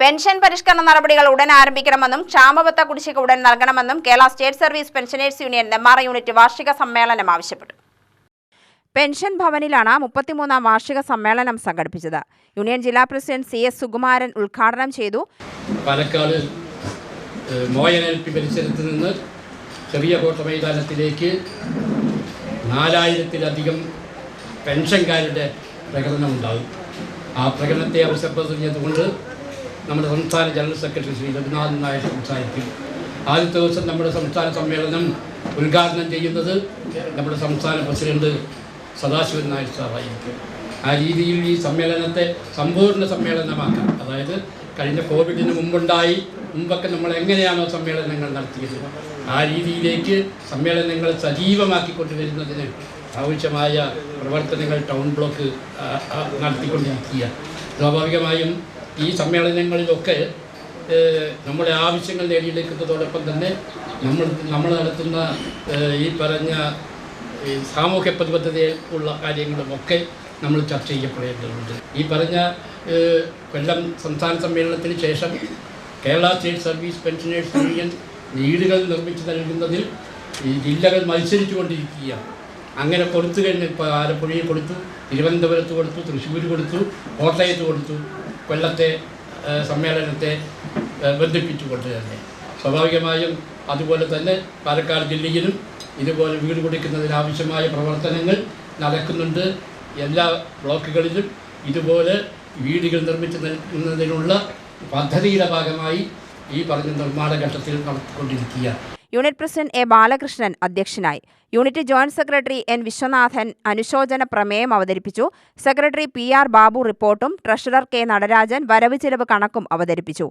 Pension പരിഷ്കരണ നടപടികൾ ഉടൻ ആരംഭിക്കണമെന്നും ക്ഷാമബത്ത കുടിശ്ശിക ഉടൻ നൽകണമെന്നും Kerala state service pensioners union Nemmara unit വാർഷിക സമ്മേളനം ആവശ്യപ്പെട്ടു. പെൻഷൻ ഭവനിലാണ് മുപ്പത്തിമൂന്നാം വാർഷിക സമ്മേളനം സംഘടിപ്പിച്ചത്. യൂണിയൻ ജില്ലാ പ്രസിഡന്റ് സി എസ് സുകുമാരൻ ഉദ്ഘാടനം ചെയ്തു. പാലക്കാട് പരിസരത്ത് നിന്ന് ചെറിയ കോട്ട മൈതാനത്തിലേക്ക് നാലായിരത്തിലധികം പെൻഷൻകാരുടെ പ്രകടനം ഉണ്ടാകും ആ പ്രകടനത്തെ അവസരപ്പെടുത്തിയതുകൊണ്ട് നമ്മുടെ സംസ്ഥാന ജനറൽ സെക്രട്ടറി ശ്രീ രഘുനാഥൻ നായർ സംസാരിക്കും. ആദ്യത്തെ ദിവസം നമ്മുടെ സംസ്ഥാന സമ്മേളനം ഉദ്ഘാടനം ചെയ്യുന്നത് നമ്മുടെ സംസ്ഥാന പ്രസിഡന്റ് സദാശിവൻ നായർ സാറായിരിക്കും. ആ രീതിയിൽ ഈ സമ്മേളനത്തെ സമ്പൂർണ സമ്മേളനമാക്കാം. അതായത് കഴിഞ്ഞ കോവിഡിന് മുമ്പുണ്ടായി മുമ്പൊക്കെ നമ്മൾ എങ്ങനെയാണോ സമ്മേളനങ്ങൾ നടത്തിയത് ആ രീതിയിലേക്ക് സമ്മേളനങ്ങൾ സജീവമാക്കിക്കൊണ്ടുവരുന്നതിന് ആവശ്യമായ പ്രവർത്തനങ്ങൾ ടൗൺ ബ്ലോക്ക് നടത്തിക്കൊണ്ടിരിക്കുക സ്വാഭാവികമായും ഈ സമ്മേളനങ്ങളിലൊക്കെ നമ്മുടെ ആവശ്യങ്ങൾ നേടിയെടുക്കുന്നതോടൊപ്പം തന്നെ നമ്മൾ നമ്മൾ നടത്തുന്ന ഈ പറഞ്ഞ സാമൂഹ്യ പ്രതിബദ്ധതയുള്ള കാര്യങ്ങളുമൊക്കെ നമ്മൾ ചർച്ച ചെയ്യപ്പെടേണ്ടതുണ്ട്. ഈ പറഞ്ഞ കൊല്ലം സംസ്ഥാന സമ്മേളനത്തിന് ശേഷം Kerala state service pensioners union വീടുകൾ നിർമ്മിച്ച് നൽകുന്നതിൽ ഈ ജില്ലകൾ മത്സരിച്ചു കൊണ്ടിരിക്കുകയാണ് അങ്ങനെ കൊടുത്തു കഴിഞ്ഞ് ഇപ്പോൾ ആലപ്പുഴയിൽ കൊടുത്തു തിരുവനന്തപുരത്ത് കൊടുത്തു തൃശ്ശൂർ കൊടുത്തു കോട്ടയത്ത് കൊടുത്തു കൊല്ലത്തെ സമ്മേളനത്തെ ബന്ധിപ്പിച്ചു ബന്ധിപ്പിച്ചുകൊണ്ട് തന്നെ സ്വാഭാവികമായും അതുപോലെ തന്നെ പാലക്കാട് ജില്ലയിലും ഇതുപോലെ വീട് കുടിക്കുന്നതിനാവശ്യമായ പ്രവർത്തനങ്ങൾ നടക്കുന്നുണ്ട്. എല്ലാ ബ്ലോക്കുകളിലും ഇതുപോലെ വീടുകൾ നിർമ്മിച്ച് നൽകുന്നതിനുള്ള പദ്ധതിയുടെ ഭാഗമായി ഈ പറഞ്ഞ നിർമ്മാണ ഘട്ടത്തിൽ നടത്തിക്കൊണ്ടിരിക്കുകയാണ്. യൂണിറ്റ് പ്രസിഡന്റ് എ ബാലകൃഷ്ണൻ അധ്യക്ഷനായി. Unit joint secretary N Viswanathan അനുശോചന പ്രമേയം അവതരിപ്പിച്ചു. സെക്രട്ടറി പി ആർ ബാബു റിപ്പോർട്ടും ട്രഷറർ കെ നടരാജൻ വരവ് ചെലവ് കണക്കും അവതരിപ്പിച്ചു.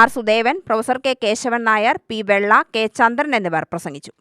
R Sudevan professor K Kesavan Nair P Vella K Chandran എന്നിവർ പ്രസംഗിച്ചു.